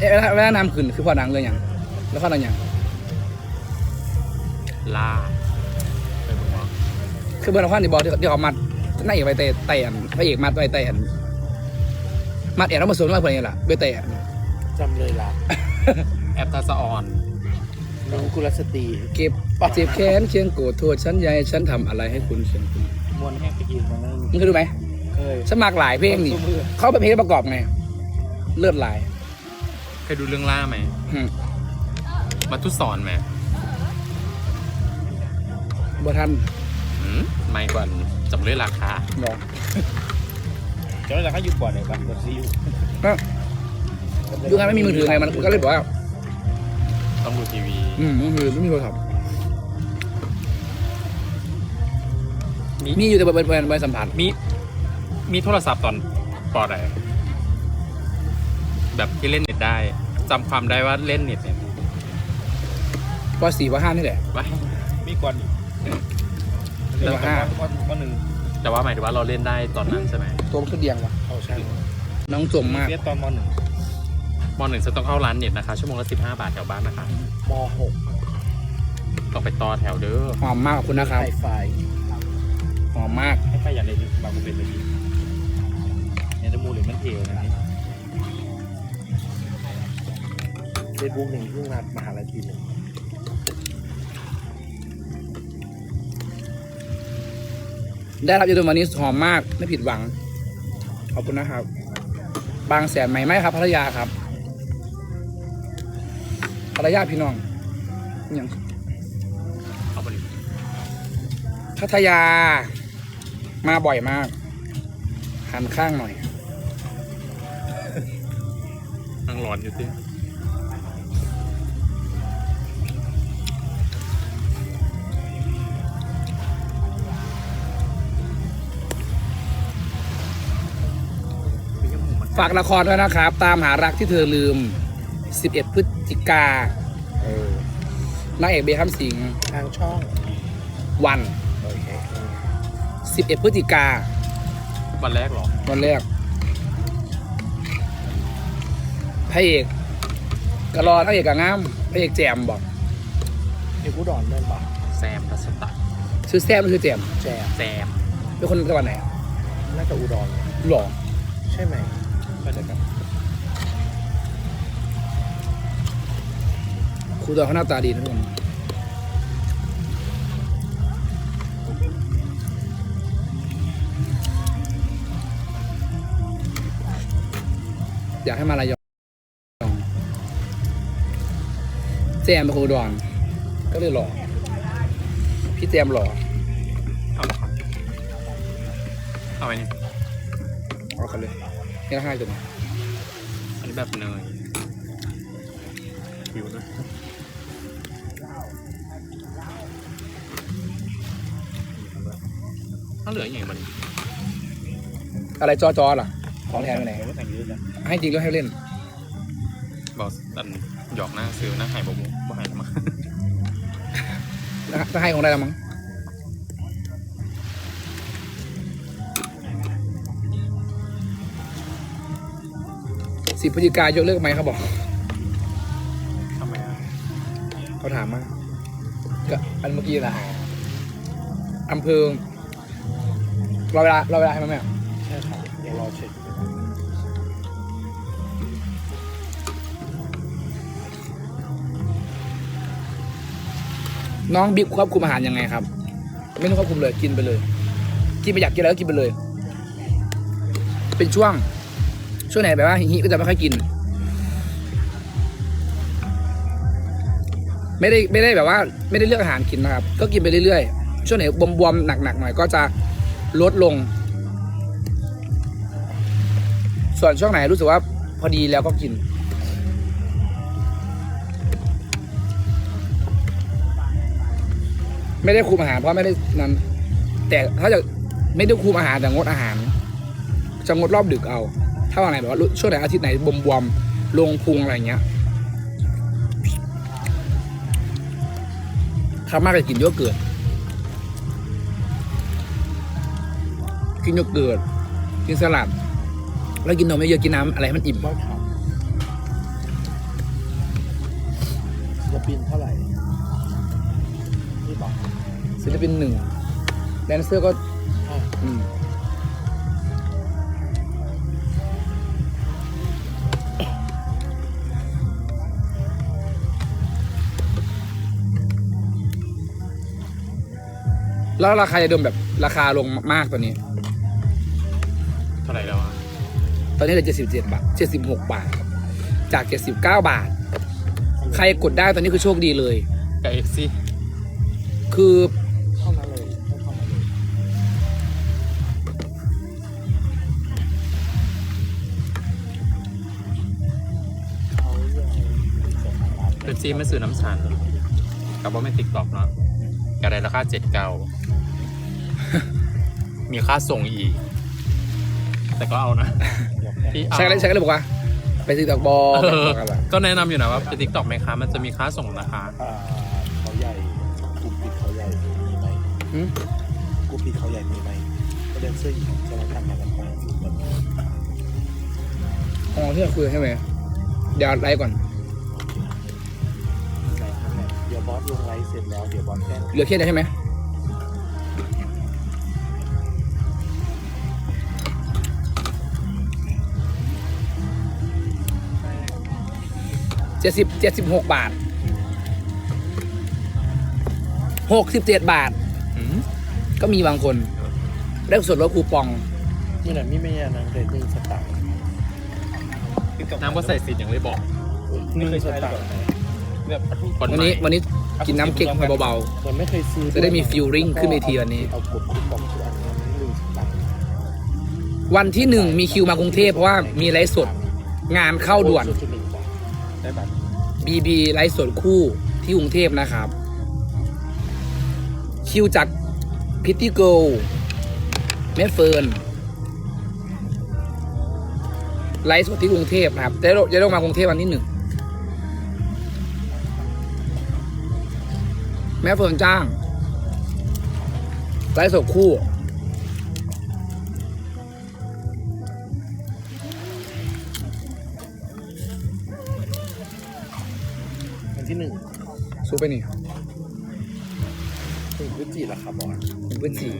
เอ๊ะเวลานำขึ้นคือพอดังเลยอย่างแล้วพอดังอย่างล่าไปหมดวะคือเบอร์ละครที่บอกที่ที่เขามัดนั่งเอกไปเตะเตะอันพระเอกมัดไปเตะอันมัดเอกแล้วมาสวมมาเพื่อนนี่แหละไปเตะอันจำเลยล่ะแอปตาสะออนน้องกุลสตรีเก็บเจ็บแค้นเคียงโกรธโทษฉันใหญ่ฉันทำอะไรให้คุณเชียงคุณมวนแห้งไปกินมานั่งมึงเคยดูไหมเคยฉันมากหลายเพลงนี่เขาเป็นเพลงประกอบไงเลือดหลาย เคยดูเรื่องล่าไหมอืมมาทุสอนไหมบ่ทันอืมไม่กว่าจำเลยราคาบอกเดี๋ยวเราก็อยู่ก่อนเลยครับกดซีอยู่ก็ดูไงไม่มีมือถือไงมันก็เลยบอกว่าต้องดูทีวี อืมมือถือไม่มีโทรศัพท์มีมีอยู่แต่เบอร์เบอร์เบอร์สัมผัสมีมีโทรศัพท์ตอนปอไหน แบบที่เล่นเน็ตได้จำความได้ว่าเล่นเน็ตเนี่ยปสี่ปห้านี่แหละไว้มีก่อนอีกเดี๋ยวห้าวันวันหนึ่งแต่ว่าหมายถึงว่าเราเล่นได้ตอนนั้นใช่ไหมตัวมันขึ้นเดียงว่ะเข้าช่างน้องจมมากเรียนตอนมหนึ่งมหนึ่งจะต้องเข้าร้านเน็ตนะคะ ชั่วโมงละสิบห้าบาทแถวบ้านนะคะมหกต้องไปต่อแถวเด้อหอมมากขอบคุณนะครับไฮไฟหอมมาก ให้ใครอยากได้บางคนเป็นเลยดีเนี่ยจะมูหรือมันเทวนะนี่ เฟซบุ๊กหนึ่งเพิ่งนัดมหาลัยปีหนึ่งได้รับยาดมวันนี้หอมมากไม่ผิดหวัง ขอบคุณนะครับ บางแสนไหมไหมครับพัทยาครับพัทยาพี่น้องอหย่างเอาไปเลยพัทยา มาบ่อยมาก หันข้างหน่อยนั่งร้อนอยู่สิ ฝากละครด้วยนะครับ ตามหารักที่เธอลืม 11 พฤศจิกาเออนางเอกเบคัมสิงห์ทางช่อง วัน โอเค 11 พฤศจิกาวันแรกเหรอ วันแรกพระเอกกระรอนางเอกกะงามพระเอกแจมบอกเอกอุดรแม่นปะแซมรัชตะชื่อแซมมันคือแจมแจมแซมเป็นคนจังหวัดไหนน่าจะอุดรหล่อใช่ไหม ก็เดี๋ยวกันครูตัวเขาหน้าตาดีนะทุกคนอยากให้มาลายองแจมเป็นคนอุดรก็เลยหล่อพี่แจมหล่อเอาละครับเอาไปนี่เอากันเลย นี่ละห้าจุดอันนี้แบบเนยผิวด้วยถ้าเหลืออย่างมันอะไรจอจอล่ะของแทนไปไหนไม่แต่งเยอะนะให้จริงก็ให้เล่นบอกตันหยอกหน้าซื้อหน้าหายบมุบ่หายมา ถ้าให้คงได้แล้วมั้ง สิบพฤศจิกายกเลิกไหมเขาบอกทำไมอะเขาถามมาก็อันเมื่อกี้นะอำเภอรอเวลารอเวลาให้มั้ยแม่ใช่ค่ะเดี๋ยวรอเช็คน้องบิ๊กควบคุมอาหารยังไงครับ ไม่ต้องควบคุมเลยกินไปเลย กินไปอยากกินอะไรก็กินไปเลย เป็นช่วง ช่วงไหนแบบว่าฮิก็จะไม่ค่อยกิน ไม่ได้ไม่ได้แบบว่า ไม่ได้เลือกอาหารกินนะครับ ก็กินไปเรื่อยๆ ช่วงไหนบวมๆหนักๆหน่อยก็จะลดลง ส่วนช่วงไหนรู้สึกว่าพอดีแล้วก็กินไม่ได้คุมอาหารเพราะไม่ได้นั้น แต่ถ้าจะไม่ได้คุมอาหารแต่งดอาหาร จะงดรอบดึกเอาาวันไหนแบบว่าช่วงไหนอาทิตย์ไหนบวมๆลงพุงอะไรเงี้ยถ้ามากจะกินโยเกิร์ตกินโยเกิร์ตกินสลัด แล้วกินนมไม่เยอะกินน้ำอะไรให้มันอิ่มบ้าขาวจะบินเท่าไหร่ที่บอกศิลปินหนึ่งแดนเซอร์ก็อะอืม แล้วราคาจะเดิมแบบราคาลงมากตอนนี้ เท่าไหร่แล้วอะตอนนี้เหลือเจ็ดสิบเจ็ดบาทเจ็ดสิบหกบาทจากเจ็ดสิบเก้าบาท ใครกดได้ตอนนี้คือโชคดีเลย กับเอ็กซี่คือเข้ามาเลยให้เข้ามาเลยเขาใหญ่ส่งมารับ เอ็กซี่ไม่ซื้อน้ำชันกับว่าไม่ติ๊กตอกเนาะกระไรราคาเจ็ดเก้า มีค่าส่งอีก แต่ก็เอานะเดี๋ยวแค่ที่เอา ใช้ก็เลยใช้ก็เลยบอกว่า ไปซื้อตอกบอลเอออะไรก็แนะนำอยู่นะว่าไปติ๊กตอกไหมคะมันจะมีค่าส่งนะคะ อ่าเขาใหญ่กลุ่มปิดเขาใหญ่มีไหมหืมกลุ่มปิดเขาใหญ่มีไหมก็เดินเสื้อหญิงจะมาทำงานกันไปแบบอ๋อที่เราคุยกันใช่ไหมเดี๋ยวไลฟ์ก่อนไหนทำไหนเดี๋ยวบอสลงไลฟ์เสร็จแล้วเดี๋ยวบอสแจ้ง เหลือแค่นี้ใช่ไหม เจ็ดสิบเจ็ดสิบหกบาทหกสิบเจ็ดบาท อืมก็มีบางคน ได้ส่วนลดคูปอง นี่แหละมีไม่ยานังเลยหนึ่งสตางค์น้ำก็ใส่สิทธิ์อย่างเลยบอกหนึ่งสตางค์แบบคนวันใหม่นี้ วันนี้กินน้ำเก๊กฮอยเบา มันไม่เคยซื้อจะได้มี feeling ขึ้นเวทีวันนี้ เอากดคูปองทุกอันนั้นหนึ่งสตางค์ๆ วันที่หนึ่งมีคิวมากรุงเทพเพราะว่ามีไลฟ์สด งานเข้าด่วนโอ้ยสุดๆหนึ่งบาท ได้บัตรบีบีไลฟ์สดคู่ที่กรุงเทพนะครับ คิวจากพิตตี้เกิลแม่เฟิร์นไลฟ์สดที่กรุงเทพนะครับจะจะต้องมากรุงเทพวันที่หนึ่งแม่เฟิร์นจ้างไลฟ์สดคู่ สู้ไปนี่ถึงพฤศจิกาครับบอสเป็นพื้นสี่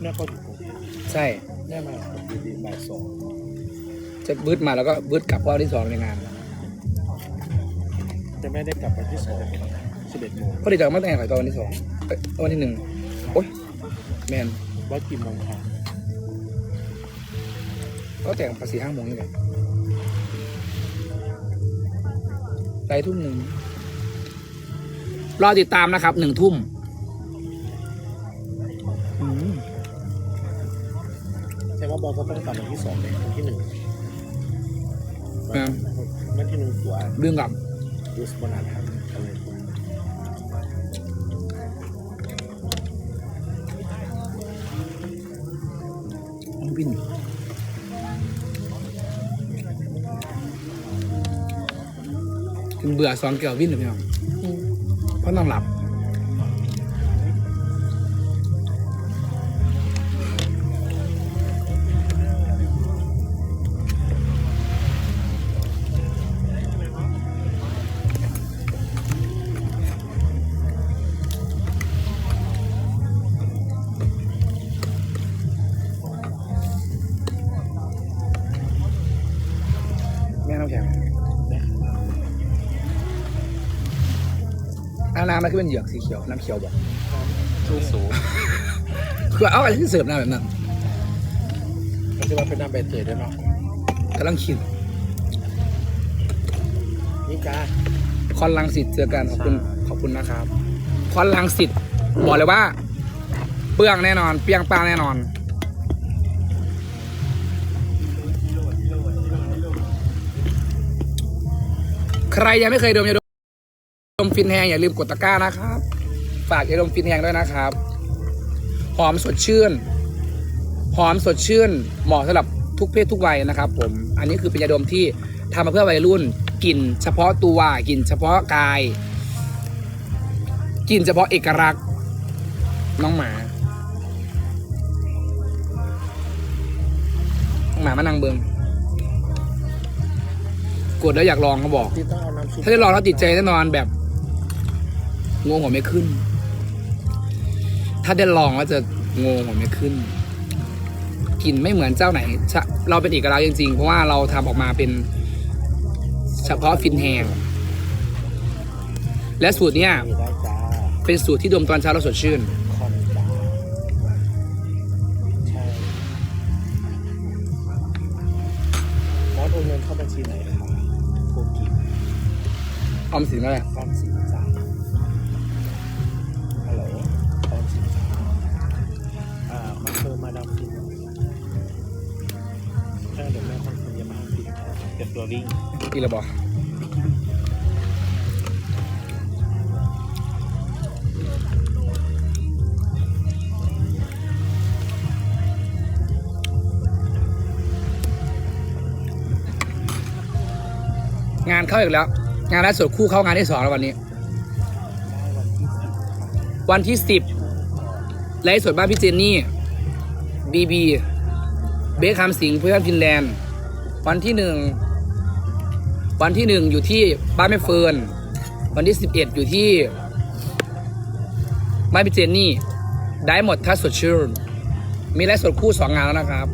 แม่ก็อยู่กรุงเทพใช่แม่มาผมอยู่ดีบ่ายสองจะบืดมาแล้วก็บืดกลับเพราะวันที่สองในงานแต่แม่ได้กลับวันที่สองสิบเอ็ดโมงพอดีจากมาแต่งขายตอนวันที่สองเอ้ยวันที่หนึ่งโอ๊ยแมนว่ากี่โมงครับก็แต่งภาษีห้าโมงนี่แหละ ไปทุ่มหนึ่งรอติดตามนะครับหนึ่งทุ่มอืมใช่ว่าบอสก็ต้องกลับวันที่สองเลยวันที่หนึ่งอ่าวันที่หนึ่งตัวเรื่องกับดูสปอนนะครับอะไรน้ เบื่อสองเกี่ยววินหรือเปล่าเพราะต้องหลับ มันคือเป็นเหยือกสีเขียวน้ำเขียวบอกสูงสูงคือเอาอะไรที่เสิร์ฟน้ำแบบนั้นมันจะมาเป็นน้ำใบเตยด้วยเนาะกำลังคิดนี่กาคอนลังสิตเจอกันขอบคุณขอบคุณนะครับ คอนลังสิตบอกเลยว่า เปลืองแน่นอน เปียงปางแน่นอนใครยังไม่เคยดมยาดม ฟินแฮงอย่าลืมกดตะกร้านะครับ ฝากยาดมฟินแฮงด้วยนะครับ หอมสดชื่น หอมสดชื่น เหมาะสำหรับทุกเพศทุกวัยนะครับผม อันนี้คือเป็นยาดมที่ทำมาเพื่อวัยรุ่นกลิ่นเฉพาะตัวกลิ่นเฉพาะกายกลิ่นเฉพาะเอกลักษณ์น้องหมาน้องหมามานั่งเบิงกดแล้วอยากลองเขาบอก ที่ต้องเอาน้ำซุป ถ้าได้ลองแล้วติดใจแน่นอนแบบ งงหัวไม่ขึ้น ถ้าได้ลองแล้วจะงงหัวไม่ขึ้นกลิ่นไม่เหมือนเจ้าไหนชะเราเป็นเอกลักษณ์จริงๆ เพราะว่าเราทำออกมาเป็นเฉพาะฟินแฮงและสูตรเนี้ยนี่ได้จ้าเป็นสูตรที่ดมตอนเช้าแล้วสดชื่นคอนจ้าใช่มอสโอนเงินเข้าบัญชีไหนคะโคกิออมสินก็ได้ออมสินจ้า ตัววิ่งกี่ระบอกงานเข้าอีกแล้ว งานไลฟ์สดคู่เข้างานที่สองแล้ววันนี้ วันที่สิบค่ะวันที่สิบไลฟ์สดบ้านพี่เจนนี่บีบีเบคคัมสิงห์เพื่อนฟินแลนด์ วันที่หนึ่ง วันที่หนึ่งอยู่ที่บ้านแม่เฟิร์นวันที่สิบเอ็ดอยู่ที่บ้านพี่เจนนี่ได้หมดถ้าสดชื่นมีไลฟ์สดคู่สองงานแล้วนะครับ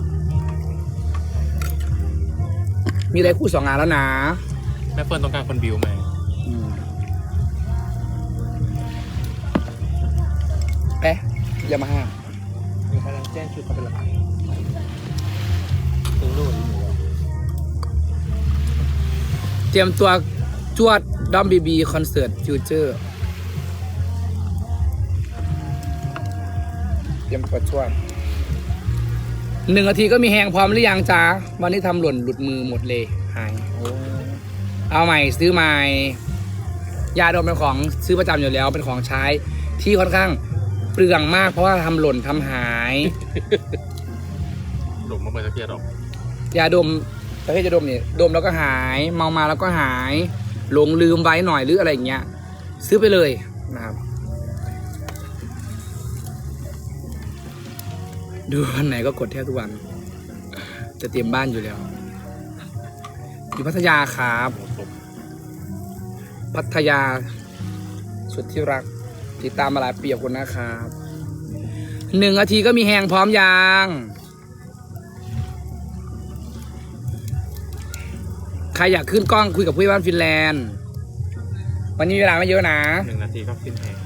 มีไลฟ์คู่สองงานแล้วนะแม่เฟิร์นต้องการคนบิวไหมเอ๊ะยามาฮ่าหนูกำลังแจ้งชุดเขาเป็นหลักถึงนู่น เตรียมตัวจวดดอมบีบีคอนเสิร์ตฟิวเจอร์ เตรียมตัวจวดหนึ่งนาทีก็มีแหงพร้อมหรือยังจ้าวันนี้ทำหล่นหลุดมือหมดเลยหายโอ้เอาใหม่ซื้อใหม่ ยาดมเป็นของซื้อประจำอยู่แล้วเป็นของใช้ ที่ค่อนข้างเปลืองมากเพราะว่าทำหล่นทำหายหลุมมาเปิดตะเกียบหรอกยาดม ประเภทยาดมเนี่ยดมแล้วก็หายเมามาแล้วก็หายหลงลืมไว้หน่อยหรืออะไรอย่างเงี้ย ซื้อไปเลยนะครับดูวันไหนก็กดแทบทุกวัน จะเตรียมบ้านอยู่แล้ว อยู่พัทยาครับ พัทยา สุดที่รัก ติดตามมาหลายปีขอบคุณนะครับหนึ่งนาทีก็มีแหงพร้อมยาง ใครอยากขึ้นกล้องคุยกับผู้ใหญ่บ้านฟินแลนด์ วันนี้เวลาไม่เยอะนะ หนึ่งนาทีก็ขึ้นแพง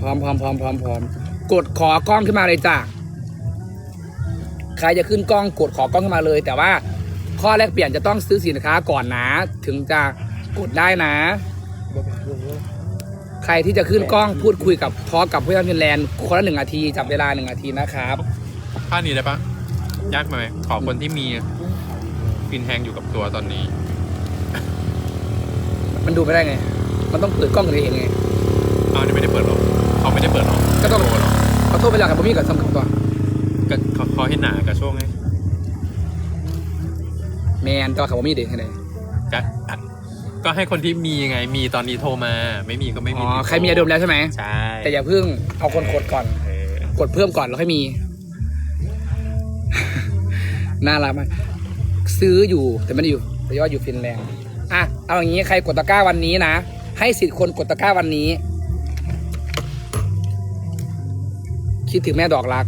พร้อมพร้อมพร้อมพร้อมพร้อมกดขอกล้องขึ้นมาเลยจ้ะ ใครจะขึ้นกล้องกดขอกล้องขึ้นมาเลย แต่ว่าข้อแรกเปลี่ยนจะต้องซื้อสินค้าก่อนนะ ถึงจะกดได้นะบ่เป็นเรื่องเลยใครที่จะขึ้นกล้องพูดคุยกับทอล์กกับผู้ใหญ่บ้านฟินแลนด์คนละหนึ่งนาทีจับเวลาหนึ่งนาทีนะครับ ค่านี้ได้ปะยากไหมขอคนที่มี ฟินแฮงอยู่กับตัวตอนนี้ มันดูไม่ได้ไง มันต้องเปิดกล้องกันเองไงเอานี่ไม่ได้เปิดหรอกเขาไม่ได้เปิดหรอกก็ต้องโหรอกเขาโทษไปแล้วกับผมมีกับสำคัญตัวก็เขาเขาให้หนากับช่วงไงแมนแต่ว่ากับผมมีเด็กให้ไหนก็ก็ให้คนที่มีไง มีตอนนี้โทรมา ไม่มีก็ไม่อ๋มีอใครมียาดมแล้วใช่ไหม ใช่แต่อย่าเพิ่งเอาคนกดก่อน เออกดเพิ่มก่อนแล้วค่อยมี น่ารักมาก ซื้ออยู่แต่ไม่ได้อยู่แต่ยอดอยู่ฟินแลนด์อะเอาอย่างนี้ใครกดตะกร้าวันนี้นะ ให้สิทธิ์คนกดตะกร้าวันนี้ คิดถึงแม่ดอกรัก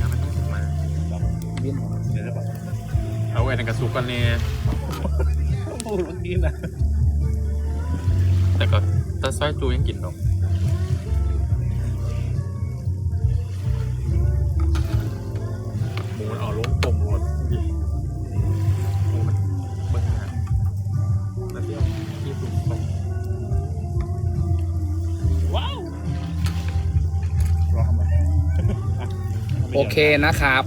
ยังไม่ต้องสุกมาบินเดี๋ยวจะบอกเอาไว้ในกระซุกกันเนี่ยพูดเมื่อกี้นะแต่ก็ถ้าซอยจูยังกินหรอก โอเคนะครับ